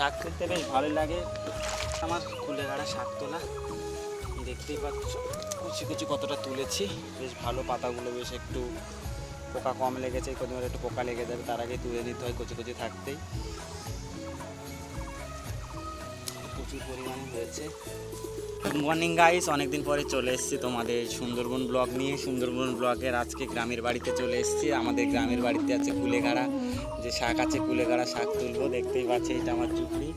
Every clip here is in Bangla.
শাক তুলতে বেশ ভালোই লাগে। আমার কুলে গাড়া শাক তোলা, দেখতেই পাচ্ছ। কুচি কুচি কতটা তুলেছি। বেশ ভালো পাতাগুলো, বেশ একটু পোকা কম লেগেছে কদিন একটু পোকা লেগে যাবে, তার আগে তুলে নিতে হয় কুচি কুচি থাকতেই। প্রচুর পরিমাণে হয়েছে। গুড মর্নিং গাইস অনেকদিন পরে চলে এসেছি তোমাদের সুন্দরবন ব্লগ নিয়ে। সুন্দরবন ব্লগের আজকে গ্রামের বাড়িতে চলে এসেছি। আমাদের গ্রামের বাড়িতে আছে কুলেগাড়া। যে শাক আছে, কুলেগাড়া শাক তুলবো। দেখতেই পাচ্ছি, এটা আমার চুপড়ি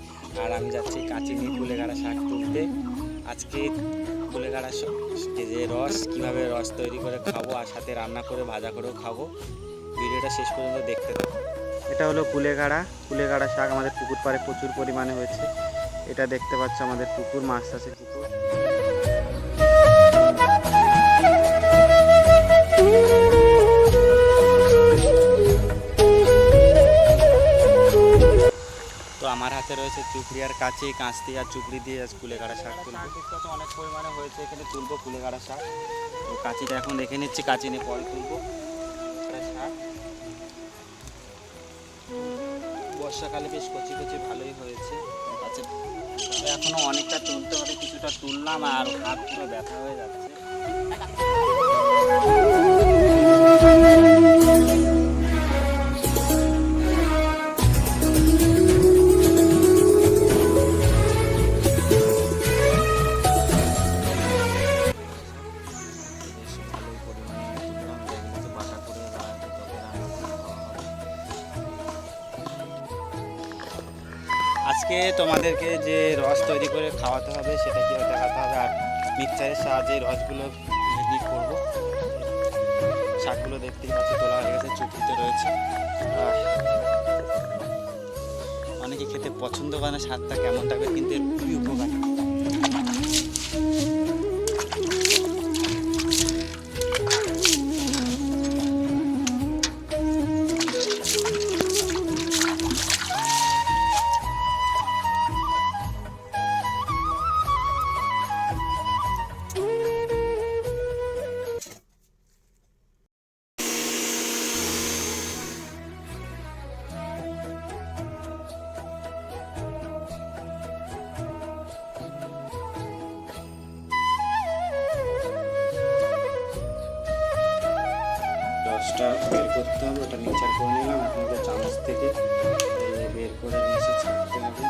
আর আমি যাচ্ছি কাঁচি নিয়ে কুলেগাড়া শাক তুলতে। আজকে কুলেগাড়া যে রস, কীভাবে রস তৈরি করে খাব আর সাথে রান্না করে, ভাজা করেও খাব, ভিডিওটা শেষ পর্যন্ত দেখতে থাকো। এটা হলো কুলেগাড়া। কুলেগাড়া শাক আমাদের পুকুর পাড়ে প্রচুর পরিমাণে হয়েছে। এটা দেখতে পাচ্ছ আমাদের পুকুর মাছ আছে পুকুর। তো আমার হাতে রয়েছে চুপড়ি আর কাছে কাঁচতি আর চুপড়ি দিয়ে আজ কুলে কাটা শাক তুলবো। তো অনেক পরিমাণে হয়েছে এখানে তুলবো কুলে কাটা শাক। তো কাঁচিটা এখন দেখে নিচ্ছি কাঁচি নিয়ে পরে তুলবো। শাক। বর্ষাকালে বেশ কচি কচি ভালোই হয়েছে। গাছে তবে এখনও অনেকটা তুলতে হবে কিছুটা তুললাম আর হাত পুরো ব্যথা হয়ে যাচ্ছে। আজকে তোমাদেরকে যে রস তৈরি করে খাওয়াতে হবে, সেটা কীভাবে দেখাতে হবে আর মিক্সারের সাহায্যে রসগুলো রেডি করব। শাকগুলো দেখতেই পাচ্ছি, তোলা হয়ে গেছে চুক্তিতে রয়েছে। অনেকে খেতে পছন্দ করে না, স্বাদটা কেমন থাকবে, কিন্তু খুবই উপকার। রসটা বের করতে হবে, ওটা নিচার করে নিলাম, এখন ওটা চামচ থেকে বের করে নিচে ছাড়তে হবে।